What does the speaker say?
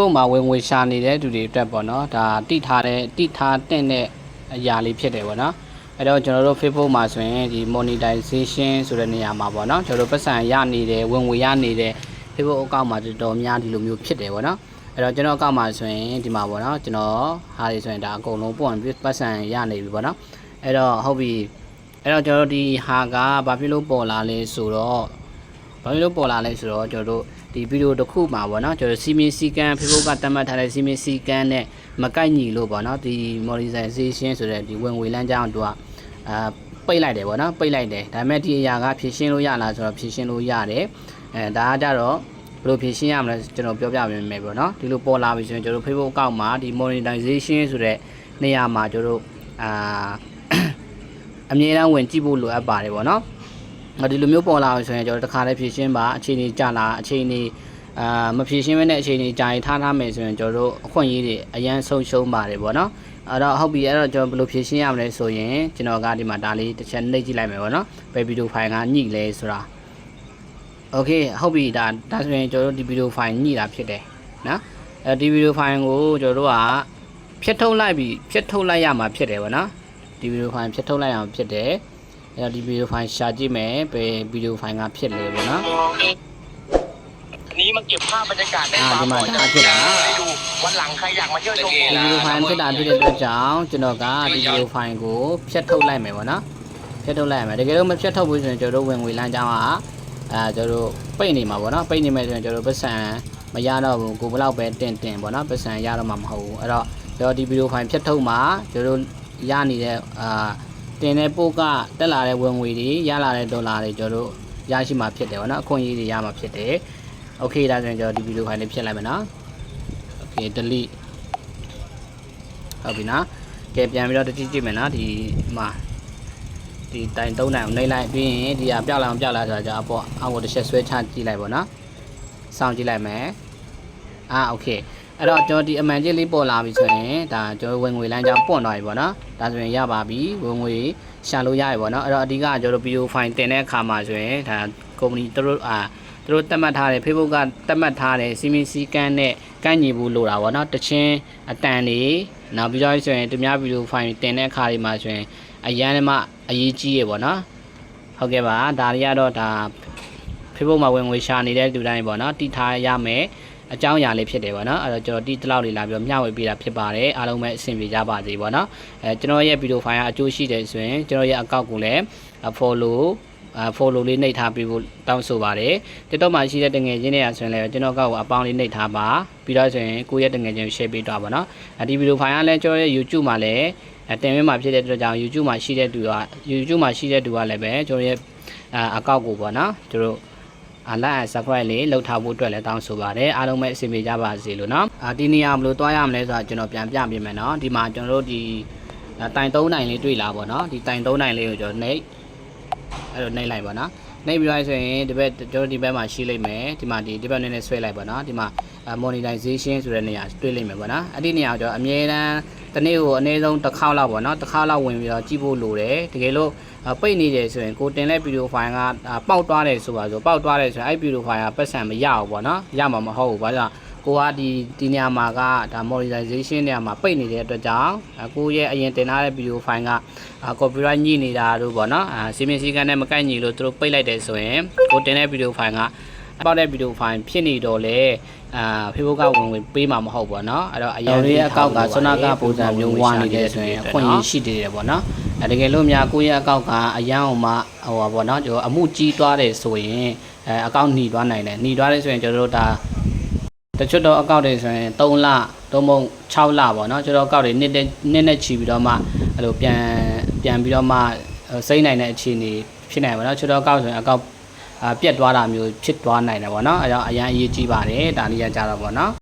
တို့မှာဝင်ငွေရှာနေတဲ့သူတွေအတွက်ပေါ့နော်ဒါတိထားတဲ့တိထားတဲ့အရာလေးဖြစ်တယ်ပေါ့နော်အဲ့တော့ကျွန်တော်တို့ Facebook မှာဆိုရင်ဒီ monetization ဆိုတဲ့နေရာမှာပေါ့နော်ကျွန်တော်တို့ပတ်စံရနေတယ်ဝင်ငွေရနေတယ် Facebook အကောင့်မှာတော်တော်များဒီလိုမျိုးဖြစ်တယ်ပေါ့နော်အဲ့တော့ကျွန်တော်အကောင့်မှာဆိုရင်ဒီမှာပေါ့နော်ကျွန်တော်ဟာတွေဆိုရင်ဒါအကုန်လုံးပေါ့ပတ်စံရနေပြီပေါ့နော်အဲ့တော့ဟုတ်ပြီအဲ့တော့ကျွန်တော်တို့ဒီဟာကဘာဖြစ်လို့ပေါ်လာလဲဆိုတော့ ဘာလို့ပေါ်လာလဲဆိုတော့ကျွန်တော်တို့ဒီဗီဒီယိုတစ်ခုမှာပေါ့နော်ကျွန်တော်စီမင်းစီကန်း Facebook ကတတ်မှတ်ထားတဲ့စီမင်းစီကန်းနဲ့မကိုက်ညီလို့ပေါ့နော်ဒီ monetization ဆိုတဲ့ဒီဝင်ငွေလမ်းကြောင်းတို့ကအာပိတ်လိုက်တယ်ပေါ့နော်ပိတ်လိုက်တယ်ဒါပေမဲ့ဒီအရာကဖြည့်ရှင်းလို့ရလားဆိုတော့ဖြည့်ရှင်းလို့ရတယ်အဲဒါကကြတော့ဘယ်လိုဖြည့်ရှင်းရမလဲကျွန်တော်ပြောပြပေးမယ်ပေါ့နော်ဒီလိုပေါ်လာပြီဆိုရင်ကျွန်တော် Facebook အကောင့်မှာဒီ monetization ဆိုတဲ့နေရာမှာကျွန်တော်တို့အာအမြဲတမ်းဝင်ကြည့်ဖို့လိုအပ်ပါတယ်ပေါ့နော်။ ဒီလိုမျိုးပေါ်လာဆိုရင်ကျွန်တော်တခါလေးဖြည့်ရှင်းပါအခြေအနေကြလာအခြေအနေအာမဖြည့်ရှင်းမဲတဲ့အခြေအနေကြာရင်ထားထားမယ်ဆိုရင်ကျွန်တော်တို့အခွင့်အရေးတွေအရန်ဆုံးရှုံးပါတယ်ပေါ့နော်။အဲ့တော့ဟုတ်ပြီအဲ့တော့ကျွန်တော်ဘယ်လိုဖြည့်ရှင်းရမလဲဆိုရင်ကျွန်တော်ကဒီမှာဒါလေးတစ်ချက်နှိပ်ကြည့်လိုက်မယ်ပေါ့နော်။ဘယ်ဗီဒီယိုဖိုင်ကညှိလဲဆိုတာ။ Okay ဟုတ်ပြီဒါဒါဆိုရင်ကျွန်တော်တို့ဒီဗီဒီယိုဖိုင်ညှိတာဖြစ်တယ်နော်။အဲဒီဗီဒီယိုဖိုင်ကိုကျွန်တော်တို့ကဖြတ်ထုတ်လိုက်ပြီးဖြတ်ထုတ်လိုက်ရမှာဖြစ်တယ်ပေါ့နော်။ဒီဗီဒီယိုဖိုင်ဖြတ်ထုတ်လိုက်ရမှာဖြစ်တယ်။ အဲ့တော့ဒီဗီဒီယိုဖိုင်ရှာကြည့်မယ်ဘယ်ဗီဒီယိုဖိုင်ကဖြစ်လဲပေါ့နော် อันนี้มาเก็บภาพบรรยากาศใน อ่า ฟาร์ม ที่มา ก่อนจะ หาที่ไหน ให้ดูวันหลังใครอยากมาเที่ยวชม ဒီဗီဒီယိုဖိုင်ဖြစ်တာဖြစ်တဲ့အတွက်ကြောင့်ကျွန်တော်ကဒီဗီဒီယိုဖိုင်ကိုဖြတ်ထုတ်လိုက်မယ်ပေါ့နော်ဖြတ်ထုတ်လိုက်ရမယ်တကယ်လို့မဖြတ်ထုတ်ဘူးဆိုရင်ကျွန်တော်တို့ဝင်ငွေလမ်းကြောင်းကအဲကျွန်တော်တို့ပိတ်နေမှာပေါ့နော်ပိတ်နေမယ်ဆိုရင်ကျွန်တော်တို့ပတ်စံမရတော့ဘူးကိုဘလောက်ပဲတင်တင်ပေါ့နော်ပတ်စံရတော့မှာမဟုတ်ဘူးအဲ့တော့ကျွန်တော်ဒီဗီဒီယိုဖိုင်ဖြတ်ထုတ်မှာကျွန်တော်တို့ရနေတဲ့အာ တင်တဲ့ပို့ကတက်လာတဲ့ဝင်ငွေတွေရလာတဲ့ဒေါ်လာတွေကျွန်တော်တို့ရရှိမှာဖြစ်တယ်ပေါ့နော်အခွင့်အရေးတွေရမှာဖြစ်တယ် โอเคဒါဆိုရင်ကျွန်တော်ဒီဗီဒီယိုဖိုင်လေးဖြတ်လိုက်မယ်နော်โอเค delete ဟုတ်ပြီနော်ကဲပြန်ပြီးတော့တစ်ကြည့်ကြည့်မယ်နော်ဒီမှာဒီတိုင်သုံးတိုင်ကိုနှိပ်လိုက်ပြီးရင်ဒီဟာပြောက်လာအောင်ပြောက်လာဆိုတာじゃအပေါ်အောက်ကိုတစ်ချက်ဆွဲချကြည့်လိုက်ပါနော်စောင့်ကြည့်လိုက်မယ်အာโอเค အဲ့တော့ကျွန်တော်ဒီအမှန်ကြီးလေးပေါ်လာပြီဆိုရင်ဒါကျွန်တော်ဝင်ငွေလမ်းကြောင်းပွန့်သွားပြီပေါ့နော်ဒါဆိုရင်ရပါပြီဝင်ငွေရှာလို့ရပြီပေါ့နော်အဲ့တော့အဓိကကျွန်တော်ဗီဒီယိုဖိုင်တင်တဲ့အခါမှာဆိုရင်ဒါကုမ္ပဏီတို့အာသူတို့တတ်မှတ်ထားတယ် Facebook ကတတ်မှတ်ထားတယ်စီမင်းစည်းကမ်းနဲ့ကန့်ညီဖို့လိုတာပေါ့နော်တချင်းအတန်တွေနောက်ပြီးတော့ဆိုရင်သူများဗီဒီယိုဖိုင်တင်တဲ့အခါတွေမှာဆိုရင်အရန်မှအရေးကြီးရပေါ့နော်ဟုတ်ကဲ့ပါဒါတွေကတော့ဒါ Facebook မှာဝင်ငွေရှာနေတဲ့လူတိုင်းပေါ့နော်တိထားရမယ် အကြောင်းအရာလေးဖြစ်တယ်ပေါ့နော်အဲ့တော့ကျွန်တော်ဒီတလောက်လေးလာပြီးတော့မျှဝေပေးတာဖြစ်ပါတယ်အားလုံးပဲအဆင်ပြေကြပါစေပေါ့နော်အဲကျွန်တော်ရဲ့ဗီဒီယိုဖိုင်ကအကျိုးရှိတယ်ဆိုရင်ကျွန်တော်ရဲ့အကောင့်ကိုလည်း follow အာ follow လေးနှိပ်ထားပြီးဖို့တောင်းဆိုပါတယ် TikTok မှာရှိတဲ့တငယ်ချင်းတွေကဆိုရင်လည်းကျွန်တော်ကောက်ကိုအပေါင်းလေးနှိပ်ထားပါပြီးတော့ဆိုရင်ကိုယ့်ရဲ့တငယ်ချင်း share ပေးတော့ပါနော်အဲဒီဗီဒီယိုဖိုင်ကလည်းကျွန်တော်ရဲ့ YouTube မှာလည်းအဲတင်သွင်းမှာဖြစ်တဲ့အတွက်ကြောင့် YouTube မှာရှိတဲ့သူက YouTube မှာရှိတဲ့သူကလည်းပဲကျွန်တော်ရဲ့အာအကောက်ကိုပေါ့နော်သူတို့ အလိုက် subscribe လေးလုပ်ထားဖို့အတွက်လည်းတောင်းဆိုပါတယ်အားလုံးပဲအဆင်ပြေကြပါစေလို့နော်အာဒီနေရာဘယ်လိုတွားရမလဲဆိုတာကျွန်တော်ပြန်ပြပေးမယ်နော်ဒီမှာကျွန်တော်တို့ဒီတိုင်၃နိုင်လေးတွေ့လာပေါ့နော်ဒီတိုင်၃နိုင်လေးကိုကျွန်တော်နှိပ်အဲ့လိုနှိပ်လိုက်ပါနော်နှိပ်ပြီးတော့ဆိုရင်ဒီဘက်ကျွန်တော်ဒီဘက်မှာရှိလိမ့်မယ်ဒီမှာဒီဒီဘက်နည်းနည်းဆွဲလိုက်ပါနော်ဒီမှာ monetization ဆိုတဲ့နေရာတွေ့လိမ့်မယ်ပေါ့နော်အဲ့ဒီနေရာကိုကျွန်တော်အမြဲတမ်း တစ်နေ့ကိုအနည်းဆုံးတစ်ခေါက်လောက်ပေါ့နော်တစ်ခေါက်လောက်ဝင်ပြီးတော့ကြည့်ဖို့လိုတယ်တကယ်လို့ပိတ်နေတယ်ဆိုရင်ကိုတင်တဲ့ဗီဒီယိုဖိုင်ကပေါက်သွားတယ်ဆိုပါဆိုပေါက်သွားတယ်ဆိုရင်အဲ့ဗီဒီယိုဖိုင်ကပတ်စံမရဘူးပေါ့နော်ရမှာမဟုတ်ဘူးဘာကြောင့်ကိုကဒီဒီနေရာမှာကဒါ monetization နေရာမှာပိတ်နေတဲ့အတွက်ကြောင့်ကိုရဲ့အရင်တင်ထားတဲ့ဗီဒီယိုဖိုင်ကအာ copyright ညှိနေတာတို့ပေါ့နော်အာစီမင်းစည်းကမ်းနဲ့မကိုက်ညီလို့သူတို့ပိတ်လိုက်တယ်ဆိုရင်ကိုတင်တဲ့ဗီဒီယိုဖိုင်က ပေါက်တဲ့ဗီဒီယိုဖိုင်ဖြစ်နေတော့လေအာ Facebook ကဝင်ဝင်ပေးမှာမဟုတ်ပေါ့နော်အဲ့တော့အရင်လေးအကောက်ကဆွနာကပုံစံမျိုးဝါနေတယ်ဆိုရင်အခွင့်အရေးရှိသေးတယ်ပေါ့နော်အဲတကယ်လို့များကိုယ့်ရဲ့အကောက်ကအရန်အောင်မှဟိုပါပေါ့နော်ကျွန်တော်အမှုကြီးသွားတယ်ဆိုရင်အဲအကောက်หนีသွားနိုင်တယ်หนีသွားတယ်ဆိုရင်ကျွန်တော်တို့ဒါ တချို့တော့အကောက်တွေဆိုရင်3လသုံးပုံ6လပေါ့နော်ကျွန်တော်အကောက်တွေနှစ်တဲ့နှစ်နဲ့ချီပြီးတော့မှအဲ့လိုပြန်ပြန်ပြီးတော့မှစိမ့်နိုင်တဲ့အခြေအနေဖြစ်နိုင်ပါတော့ကျွန်တော်အကောက်ဆိုရင်အကောက်အာ ပြက်သွားတာမျိုးဖြစ်သွားနိုင်တယ်ပေါ့နော်အဲတော့အရန်အရေးကြီးပါတယ်ဒါလေးရကြတော့ပေါ့နော်